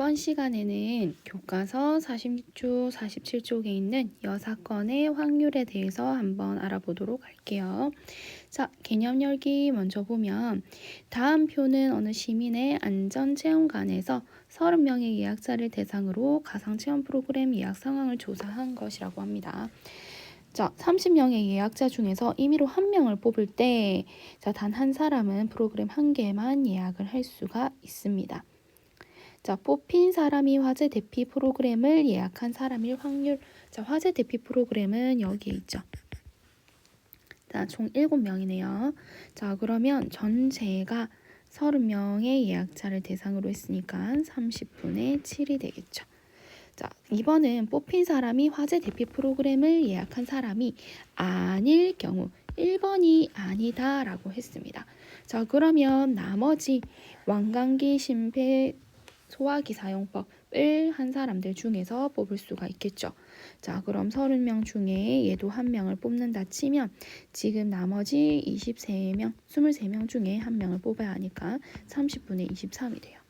이번 시간에는 교과서 46조, 47쪽에 있는 여사건의 확률에 대해서 한번 알아보도록 할게요. 자, 개념 열기 먼저 보면 다음 표는 어느 시민의 안전체험관에서 30명의 예약자를 대상으로 가상체험 프로그램 예약 상황을 조사한 것이라고 합니다. 자, 30명의 예약자 중에서 임의로 한 명을 뽑을 때, 자, 단 한 사람은 프로그램 한 개만 예약을 할 수가 있습니다. 자, 뽑힌 사람이 화재 대피 프로그램을 예약한 사람일 확률. 자, 화재 대피 프로그램은 여기에 있죠. 자, 총 7명이네요. 자, 그러면 전체가 30명의 예약자를 대상으로 했으니까 30분의 7이 되겠죠. 자, 2번은 뽑힌 사람이 화재 대피 프로그램을 예약한 사람이 아닐 경우 1번이 아니다라고 했습니다. 자, 그러면 나머지 왕관기 심폐 소화기 사용법을 한 사람들 중에서 뽑을 수가 있겠죠. 자, 그럼 30명 중에 얘도 한 명을 뽑는다 치면 지금 나머지 23명, 23명 중에 한 명을 뽑아야 하니까 30분의 23이 돼요.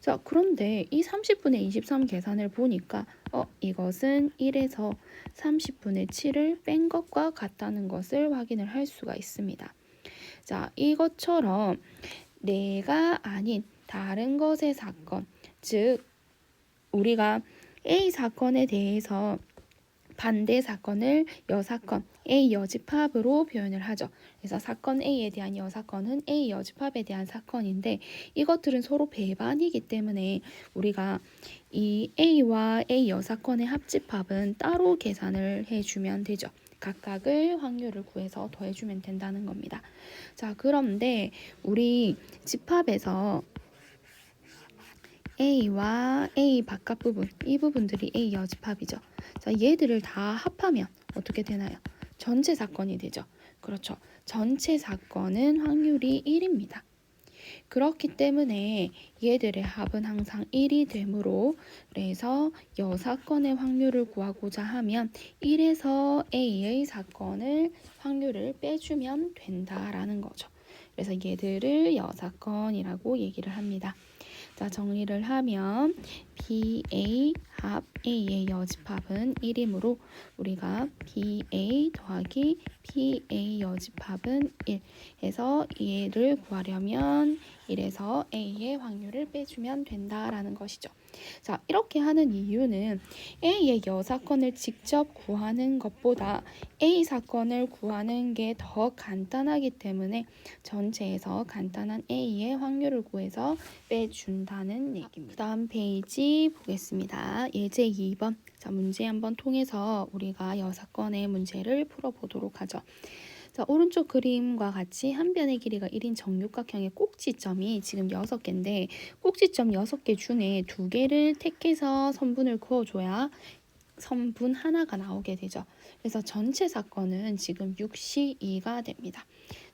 자, 그런데 이 30분의 23 계산을 보니까 어, 이것은 1에서 30분의 7을 뺀 것과 같다는 것을 확인을 할 수가 있습니다. 자, 이것처럼 내가 아닌 다른 것의 사건, 즉 우리가 A 사건에 대해서 반대 사건을 여사건 A 여집합으로 표현을 하죠. 그래서 사건 A에 대한 여사건은 A 여집합에 대한 사건인데 이것들은 서로 배반이기 때문에 우리가 이 A와 A 여사건의 합집합은 따로 계산을 해주면 되죠. 각각을 확률을 구해서 더해주면 된다는 겁니다. 자, 그런데 우리 집합에서 A와 A 바깥 부분, 이 부분들이 A 여집합이죠. 자, 얘들을 다 합하면 어떻게 되나요? 전체 사건이 되죠. 그렇죠. 전체 사건은 확률이 1입니다. 그렇기 때문에 얘들의 합은 항상 1이 되므로 그래서 여사건의 확률을 구하고자 하면 1에서 A의 사건을 확률을 빼주면 된다라는 거죠. 그래서 얘들을 여사건이라고 얘기를 합니다. 자, 정리를 하면 BA 합 A의 여집합은 1이므로 우리가 BA 더하기 PA 여집합은 1 해서 얘를 구하려면 1에서 A의 확률을 빼주면 된다라는 것이죠. 자, 이렇게 하는 이유는 A의 여 사건을 직접 구하는 것보다 A 사건을 구하는 게 더 간단하기 때문에 전체에서 간단한 A의 확률을 구해서 빼준다는 얘기입니다. 다음 페이지 보겠습니다. 예제 2번. 자, 문제 한번 통해서 우리가 여 사건의 문제를 풀어보도록 하죠. 자, 오른쪽 그림과 같이 한 변의 길이가 1인 정육각형의 꼭지점이 지금 6개인데 꼭지점 6개 중에 2개를 택해서 선분을 그어줘야 선분 하나가 나오게 되죠. 그래서 전체 사건은 지금 6C2가 됩니다.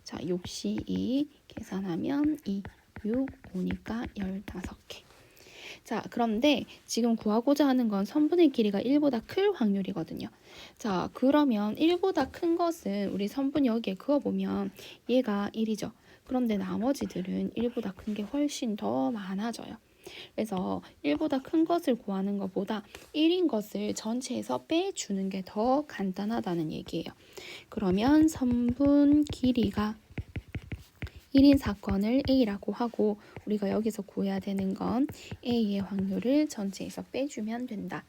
자, 6C2 계산하면 2, 6, 5니까 15개. 자, 그런데 지금 구하고자 하는 건 선분의 길이가 1보다 클 확률이거든요. 자, 그러면 1보다 큰 것은 우리 선분 여기에 그어보면 얘가 1이죠. 그런데 나머지들은 1보다 큰 게 훨씬 더 많아져요. 그래서 1보다 큰 것을 구하는 것보다 1인 것을 전체에서 빼주는 게 더 간단하다는 얘기예요. 그러면 선분 길이가 1인 사건을 A라고 하고 우리가 여기서 구해야 되는 건 A의 확률을 전체에서 빼주면 된다.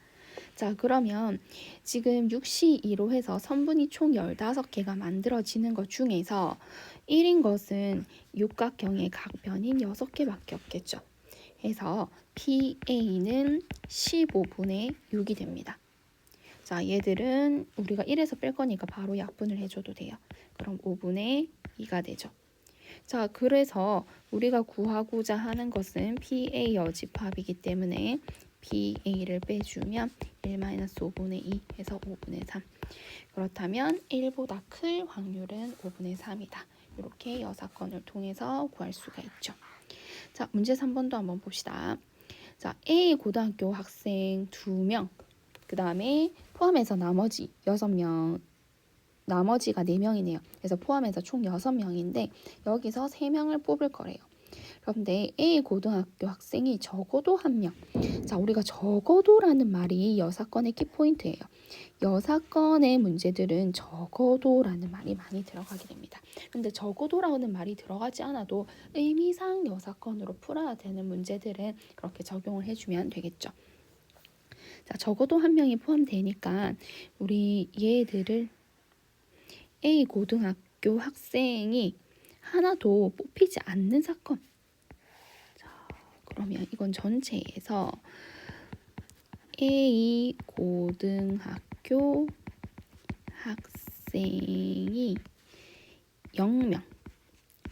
자 그러면 지금 6C2로 해서 선분이 총 15개가 만들어지는 것 중에서 1인 것은 육각형의 각변인 6개밖에 없겠죠. 해서 PA는 15분의 6이 됩니다. 자 얘들은 우리가 1에서 뺄 거니까 바로 약분을 해줘도 돼요. 그럼 5분의 2가 되죠. 자, 그래서 우리가 구하고자 하는 것은 PA 여집합이기 때문에 PA를 빼주면 1-5분의 2 해서 5분의 3. 그렇다면 1보다 클 확률은 5분의 3이다. 이렇게 여사건을 통해서 구할 수가 있죠. 자, 문제 3번도 한번 봅시다. 자, A 고등학교 학생 2명, 그 다음에 포함해서 나머지 6명 나머지가 4명이네요. 그래서 포함해서 총 6명인데 여기서 3명을 뽑을 거래요. 그런데 A 고등학교 학생이 적어도 한 명. 자, 우리가 적어도라는 말이 여사건의 키포인트예요. 여사건의 문제들은 적어도라는 말이 많이 들어가게 됩니다. 근데 적어도라는 말이 들어가지 않아도 의미상 여사건으로 풀어야 되는 문제들은 그렇게 적용을 해주면 되겠죠. 자, 적어도 한 명이 포함되니까 우리 얘들을 A 고등학교 학생이 하나도 뽑히지 않는 사건. 자, 그러면 이건 전체에서 A 고등학교 학생이 0명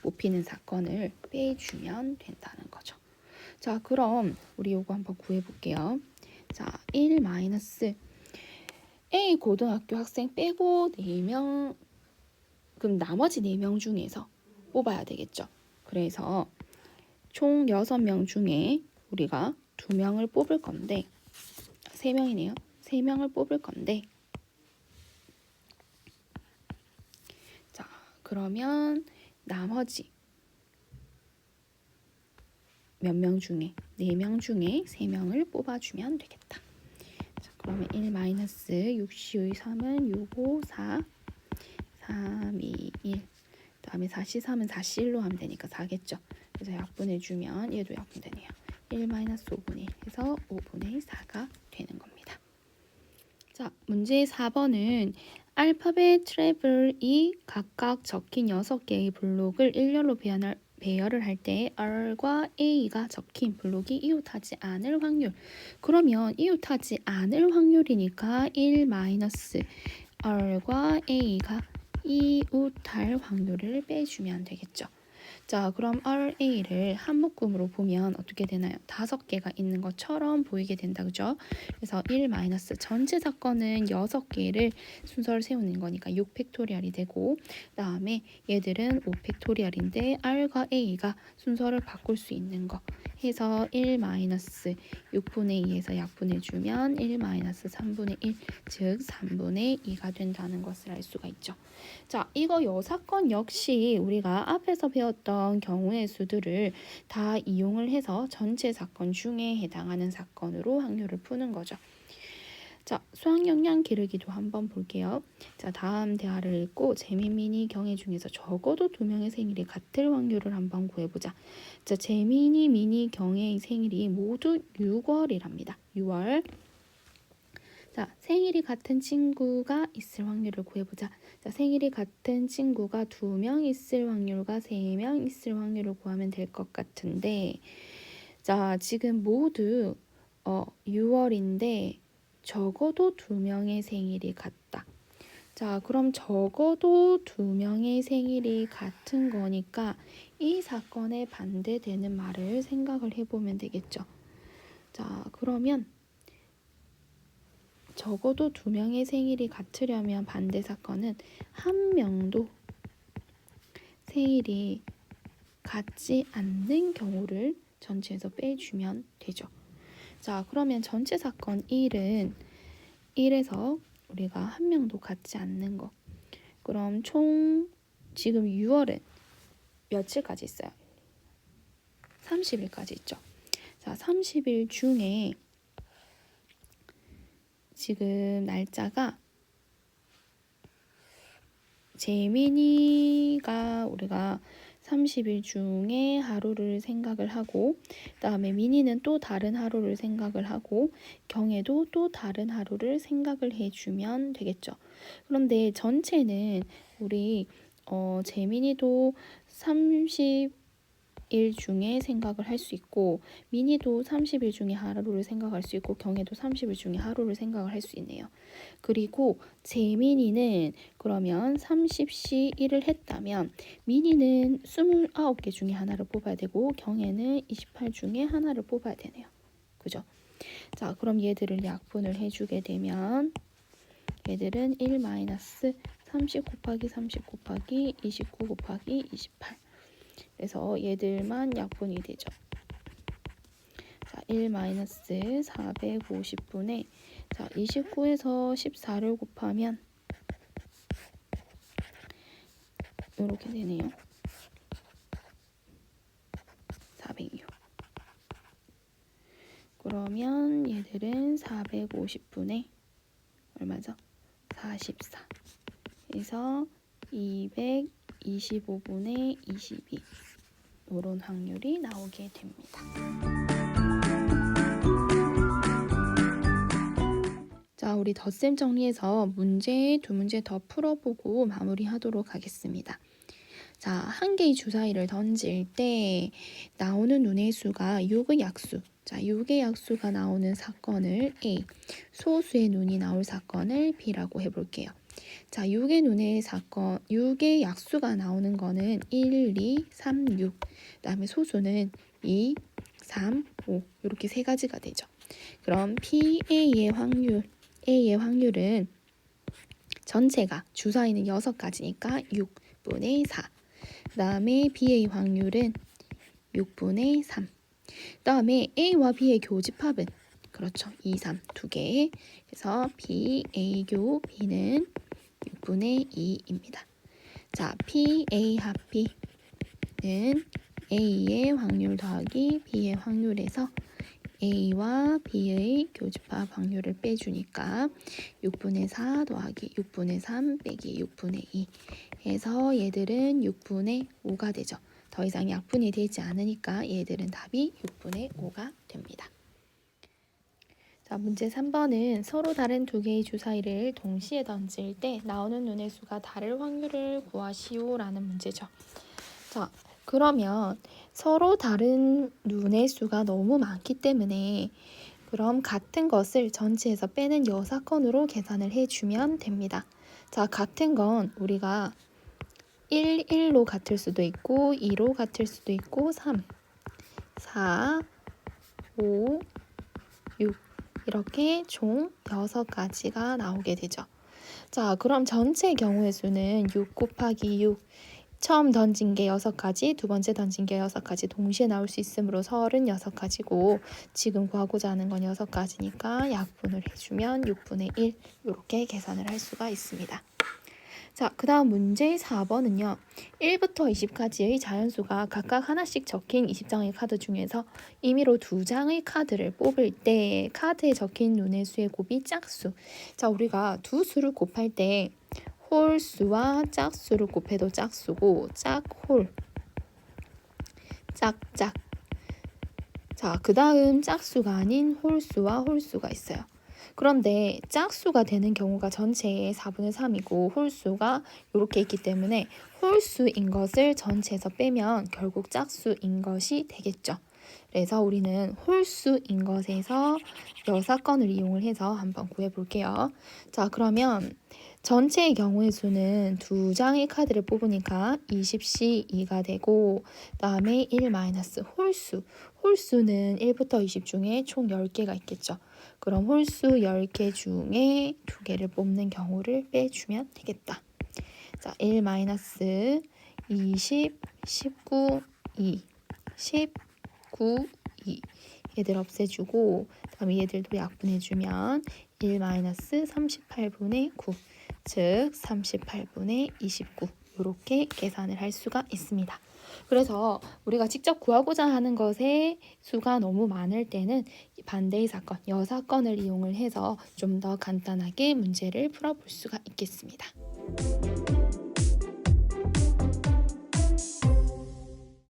뽑히는 사건을 빼주면 된다는 거죠. 자, 그럼 우리 요거 한번 구해 볼게요. 자, 1 마이너스 A 고등학교 학생 빼고 4명 그럼 나머지 4명 중에서 뽑아야 되겠죠. 그래서 총 6명 중에 우리가 2명을 뽑을 건데 3명이네요. 3명을 뽑을 건데 자, 그러면 나머지 몇 명 중에 4명 중에 3명을 뽑아주면 되겠다. 자, 그러면 1 마이너스 6, 2, 3은 6, 5, 4, 3, 2, 1. 다음에 4, 3은 4, 1로 하면 되니까 4겠죠. 그래서 약분해주면 얘도 약분되네요. 1 마이너스 5분의 1 해서 5분의 4가 되는 겁니다. 자, 문제 4번은 알파벳 트래블이 각각 적힌 6개의 블록을 일렬로 배열할, 배열을 할 때 R과 A가 적힌 블록이 이웃하지 않을 확률. 그러면 이웃하지 않을 확률이니까 1 마이너스 R과 A가 이웃할 확률을 빼주면 되겠죠. 자, 그럼 RA를 한 묶음으로 보면 어떻게 되나요? 다섯 개가 있는 것처럼 보이게 된다, 그죠? 그래서 1 마이너스 전체 사건은 여섯 개를 순서를 세우는 거니까 6 팩토리얼이 되고 그 다음에 얘들은 5 팩토리얼인데 R과 A가 순서를 바꿀 수 있는 거 해서 1 마이너스 6분의 2에서 약분해주면 1 마이너스 3분의 1, 즉 3분의 2가 된다는 것을 알 수가 있죠. 자, 이거 여사건 역시 우리가 앞에서 배웠던 경우의 수들을 다 이용을 해서 전체 사건 중에 해당하는 사건으로 확률을 푸는 거죠. 자, 수학영양 기르기도 한번 볼게요. 자, 다음 대화를 읽고 재민민이 경애 중에서 적어도 두 명의 생일이 같을 확률을 한번 구해보자. 자, 재민이, 민이, 경애의 생일이 모두 6월이랍니다. 6월. 자, 생일이 같은 친구가 있을 확률을 구해보자. 자, 생일이 같은 친구가 두 명 있을 확률과 세 명 있을 확률을 구하면 될 것 같은데, 자, 지금 모두 어, 6월인데 적어도 두 명의 생일이 같다. 자, 그럼 적어도 두 명의 생일이 같은 거니까 이 사건에 반대되는 말을 생각을 해보면 되겠죠. 자, 그러면 적어도 두 명의 생일이 같으려면 반대 사건은 한 명도 생일이 같지 않는 경우를 전체에서 빼주면 되죠. 자, 그러면 전체 사건 1은 1에서 우리가 한 명도 같지 않는 거. 그럼 총 지금 6월은 며칠까지 있어요? 30일까지 있죠. 자, 30일 중에 지금 날짜가 재민이가 우리가 30일 중에 하루를 생각을 하고 그다음에 민이는 또 다른 하루를 생각을 하고 경애도 또 다른 하루를 생각을 해 주면 되겠죠. 그런데 전체는 우리 어, 재민이도 30 일 중에 생각을 할 수 있고 미니도 30일 중에 하루를 생각할 수 있고 경애도 30일 중에 하루를 생각을 할 수 있네요. 그리고 재민이는 그러면 30시 일을 했다면 미니는 29개 중에 하나를 뽑아야 되고 경애는 28 중에 하나를 뽑아야 되네요. 그죠? 자, 그럼 얘들을 약분을 해주게 되면 얘들은 1 마이너스 30 곱하기 30 곱하기 29 곱하기 28 그래서 얘들만 약분이 되죠. 자, 1-450분의 자, 29에서 14를 곱하면 이렇게 되네요. 406. 그러면 얘들은 450분의 얼마죠? 44. 그래서 200 225분의 22. 이런 확률이 나오게 됩니다. 자, 우리 덧셈 정리해서 문제 두 문제 더 풀어보고 마무리하도록 하겠습니다. 자, 한 개의 주사위를 던질 때 나오는 눈의 수가 6의 약수. 자, 6의 약수가 나오는 사건을 A, 소수의 눈이 나올 사건을 B라고 해볼게요. 자, 6의 눈의 사건, 6의 약수가 나오는 거는 1, 2, 3, 6. 그다음에 소수는 2, 3, 5. 이렇게 세 가지가 되죠. 그럼 PA의 확률, A의 확률은 전체가 주사위는 6가지니까 6분의 4. 그 다음에 B의 확률은 6분의 3. 그 다음에 A와 B의 교집합은 그렇죠. 2, 3, 두 개. 그래서 B, A 교 B는 6분의 2입니다. 자, P, A 합 B는 A의 확률 더하기 B의 확률에서 A와 B의 교집합 확률을 빼주니까 6분의 4 더하기 6분의 3 빼기 6분의 2 해서 얘들은 6분의 5가 되죠. 더 이상 약분이 되지 않으니까 얘들은 답이 6분의 5가 됩니다. 자, 문제 3번은 서로 다른 두 개의 주사위를 동시에 던질 때 나오는 눈의 수가 다를 확률을 구하시오 라는 문제죠. 자, 그러면 서로 다른 눈의 수가 너무 많기 때문에 그럼 같은 것을 전체에서 빼는 여사건으로 계산을 해주면 됩니다. 자, 같은 건 우리가 1, 1로 같을 수도 있고 2로 같을 수도 있고 3, 4, 5, 6 이렇게 총 6가지가 나오게 되죠. 자, 그럼 전체 경우의 수는 6 곱하기 6 처음 던진 게 6가지, 두 번째 던진 게 6가지 동시에 나올 수 있으므로 36가지고 지금 구하고자 하는 건 6가지니까 약분을 해주면 6분의 1 이렇게 계산을 할 수가 있습니다. 자, 그 다음 문제 4번은요. 1부터 20까지의 자연수가 각각 하나씩 적힌 20장의 카드 중에서 임의로 두 장의 카드를 뽑을 때 카드에 적힌 눈의 수의 곱이 짝수. 자, 우리가 두 수를 곱할 때 홀수와 짝수를 곱해도 짝수고 짝홀 짝짝 자, 그 다음 짝수가 아닌 홀수와 홀수가 있어요. 그런데 짝수가 되는 경우가 전체의 4분의 3이고 홀수가 이렇게 있기 때문에 홀수인 것을 전체에서 빼면 결국 짝수인 것이 되겠죠. 그래서 우리는 홀수인 것에서 여사건을 이용을 해서 한번 구해 볼게요. 자, 그러면 전체의 경우의 수는 두 장의 카드를 뽑으니까 20시 2가 되고 그다음에 1 마이너스 홀수. 홀수는 1부터 20 중에 총 10개가 있겠죠. 그럼 홀수 10개 중에 두 개를 뽑는 경우를 빼주면 되겠다. 자, 1 마이너스 20, 19, 2, 19, 2 얘들 없애주고 그다음에 얘들도 약분해주면 1 마이너스 38분의 9, 즉 38분의 29 이렇게 계산을 할 수가 있습니다. 그래서 우리가 직접 구하고자 하는 것의 수가 너무 많을 때는 반대의 사건, 여사건을 이용을 해서 좀 더 간단하게 문제를 풀어볼 수가 있겠습니다.